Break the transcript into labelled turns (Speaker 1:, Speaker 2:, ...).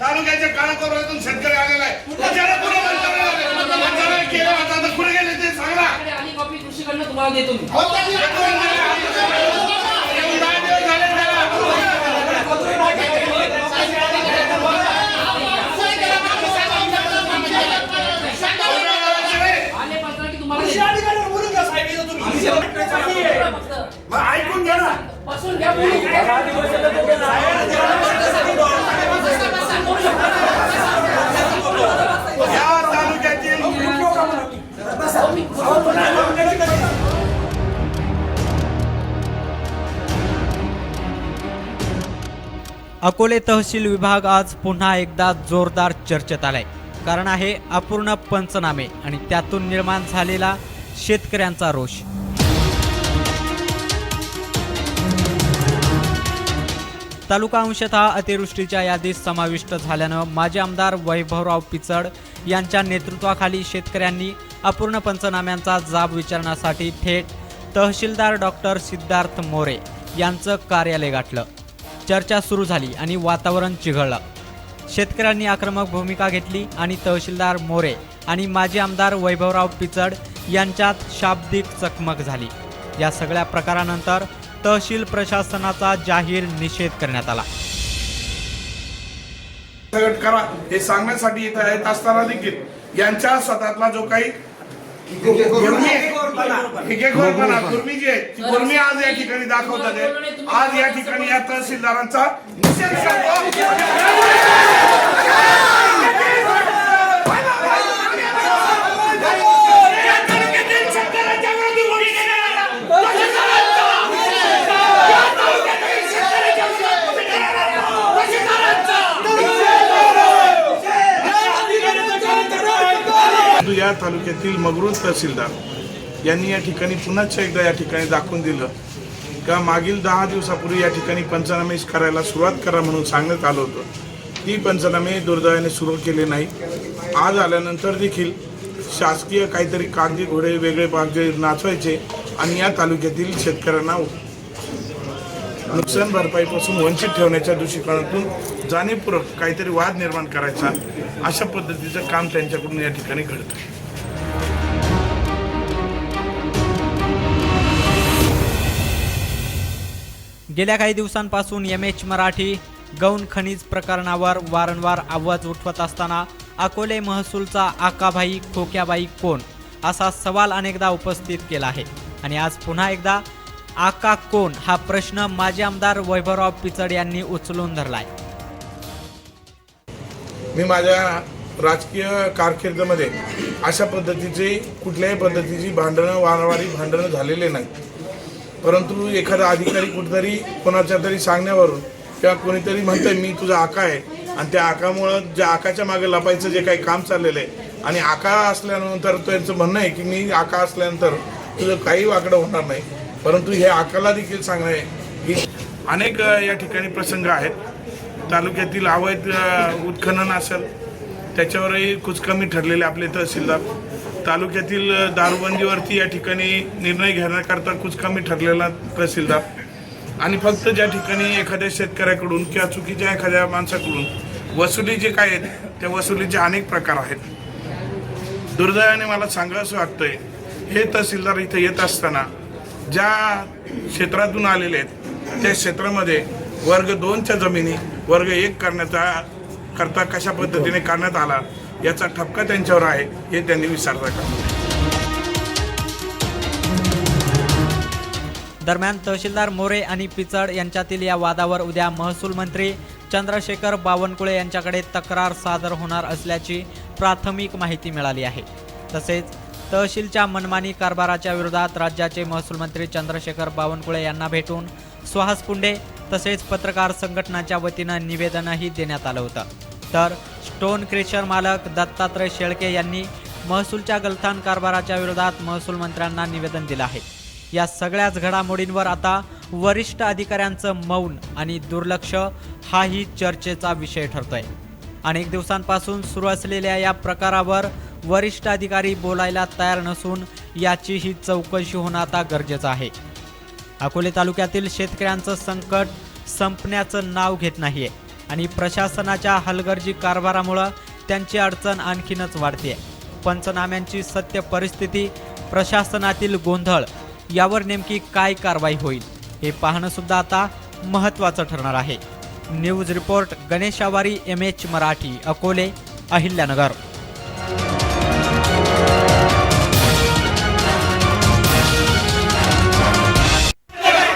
Speaker 1: तालुक्याच्या कानाकोपऱ्यातून शेतकरी आलेला आहे कुठे गेले ते सांगा
Speaker 2: तुम्हाला देतो
Speaker 3: बोलून घ्या साहेब इथं तुम्ही.
Speaker 1: मग ऐकून घ्या ना.
Speaker 2: बसून घ्या बोलू.
Speaker 1: या तालुक्यातील
Speaker 4: अकोले तहसील विभाग आज पुन्हा एकदा जोरदार चर्चेत आलाय. कारण आहे अपूर्ण पंचनामे आणि त्यातून निर्माण झालेला शेतकऱ्यांचा रोष. तालुका अंशतः अतिवृष्टीच्या यादीत समाविष्ट झाल्यानं माजी आमदार वैभवराव पिचड यांच्या नेतृत्वाखाली शेतकऱ्यांनी अपूर्ण पंचनाम्यांचा जाब विचारण्यासाठी थेट तहसीलदार डॉक्टर सिद्धार्थ मोरे यांचं कार्यालय गाठलं. चर्चा सुरू झाली आणि वातावरण चिघळलं. शेतकऱ्यांनी आक्रमक भूमिका घेतली आणि तहसीलदार मोरे आणि माजी आमदार वैभवराव पिचड यांच्यात शाब्दिक चकमक झाली. या सगळ्या प्रकारानंतर तहसील प्रशासनाचा जाहीर निषेध करण्यात आला.
Speaker 1: करा हे सांगण्यासाठी इथं येत असताना देखील यांच्या स्वतःतला जो काही जी आहे आज या ठिकाणी दाखवतात. आज या ठिकाणी या तहसीलदारांचा निषेध करतो या तालुक्यातील मगरूर तहसीलदार यांनी या ठिकाणी पुन्हा एकदा या ठिकाणी दाखवून दिलं. का मागील दहा दिवसापूर्वी या ठिकाणी पंचनामे करायला सुरुवात करा म्हणून सांगण्यात आलं होतं. ती पंचनामे दुर्दैवाने सुरू केले नाही. आज आल्यानंतर देखील शासकीय काहीतरी कागदी घोडे वेगळे बागे नाचवायचे आणि या तालुक्यातील शेतकऱ्यांना नुकसान भरपाईपासून वंचित ठेवण्याच्या दृष्टिकोनातून जाणीवपूर्वक काहीतरी वाद निर्माण करायचा अशा पद्धतीचं काम त्यांच्याकडून या ठिकाणी घडतं.
Speaker 4: गेल्या काही दिवसांपासून एम एच मराठी गौण खनिज प्रकरणावर वारंवार आवाज उठवत असताना अकोले महसूलचा आकाबाई खोक्याबाई कोण असा सवाल अनेकदा उपस्थित केला आहे. आणि आज पुन्हा एकदा आका कोण हा प्रश्न माजी आमदार वैभवराव पिचड यांनी उचलून धरलाय.
Speaker 1: मी माझ्या राजकीय कारकिर्दीमध्ये अशा पद्धतीचे कुठल्याही पद्धतीची भांडणं वारंवारी भांडणं झालेले नाही. परंतु एखादा अधिकारी कुठेतरी कोणाच्या तरी सांगण्यावरून किंवा कोणीतरी म्हणतंय मी तुझा आका आहे. आणि त्या आकामुळं ज्या आकाच्या मागे लपायचं जे काही काम चाललेलं आहे आणि आका असल्यानंतर त्यांचं म्हणणं आहे की मी आका असल्यानंतर तुझं काही वाकडं होणार नाही. परंतु हे आकाला देखील सांगणं आहे की अनेक या ठिकाणी प्रसंग आहेत. तालुक्यातील अवैध उत्खनन असेल त्याच्यावरही कुचकमी ठरलेले आपले तहसीलदार. तालुक्यातील दारूबंदीवरती या ठिकाणी निर्णय घेण्याकरता कुछ कमी ठरलेला तहसीलदार. आणि फक्त ज्या ठिकाणी एखाद्या शेतकऱ्याकडून किंवा चुकीच्या एखाद्या माणसाकडून वसुली जे काय आहेत त्या वसुलीचे अनेक प्रकार आहेत. दुर्दैवाने मला सांगावंसं वाटतंय हे तहसीलदार इथे येत असताना ज्या क्षेत्रातून आलेले आहेत त्या क्षेत्रामध्ये वर्ग दोनच्या जमिनी वर्ग एक करण्याचा करता कशा पद्धतीने करण्यात आला याचा ठपका त्यांच्यावर आहे हे त्यांनी विचारता का?
Speaker 4: दरम्यान तहसीलदार मोरे आणि पिचड यांच्यातील या वादावर उद्या महसूल मंत्री चंद्रशेखर बावनकुळे यांच्याकडे तक्रार सादर होणार असल्याची प्राथमिक माहिती मिळाली आहे. तसेच तहसीलच्या मनमानी कारभाराच्या विरोधात राज्याचे महसूल मंत्री चंद्रशेखर बावनकुळे यांना भेटून सुहास पुंडे तसेच पत्रकार संघटनाच्या वतीनं निवेदनही देण्यात आलं होतं. तर स्टोन क्रेशर मालक दत्तात्रय शेळके यांनी महसूलच्या गलथान कारभाराच्या विरोधात महसूल मंत्र्यांना निवेदन दिलं आहे. या सगळ्याच घडामोडींवर आता वरिष्ठ अधिकाऱ्यांचं मौन आणि दुर्लक्ष हाही चर्चेचा विषय ठरतोय. अनेक दिवसांपासून सुरू असलेल्या या प्रकारावर वरिष्ठ अधिकारी बोलायला तयार नसून याचीही चौकशी होणं आता गरजेचं आहे. अकोले तालुक्यातील शेतकऱ्यांचं संकट संपण्याचं नाव घेत नाहीये. आणि प्रशासनाच्या हलगर्जी कारभारामुळं त्यांची अडचण आणखीनच वाढते पंचनाम्यांची सत्य परिस्थिती प्रशासनातील गोंधळ यावर नेमकी काय कारवाई होईल हे पाहणं सुद्धा आता महत्त्वाचं ठरणार आहे. News report Ganesh Awari M H Marathi Akole Ahilyanagar.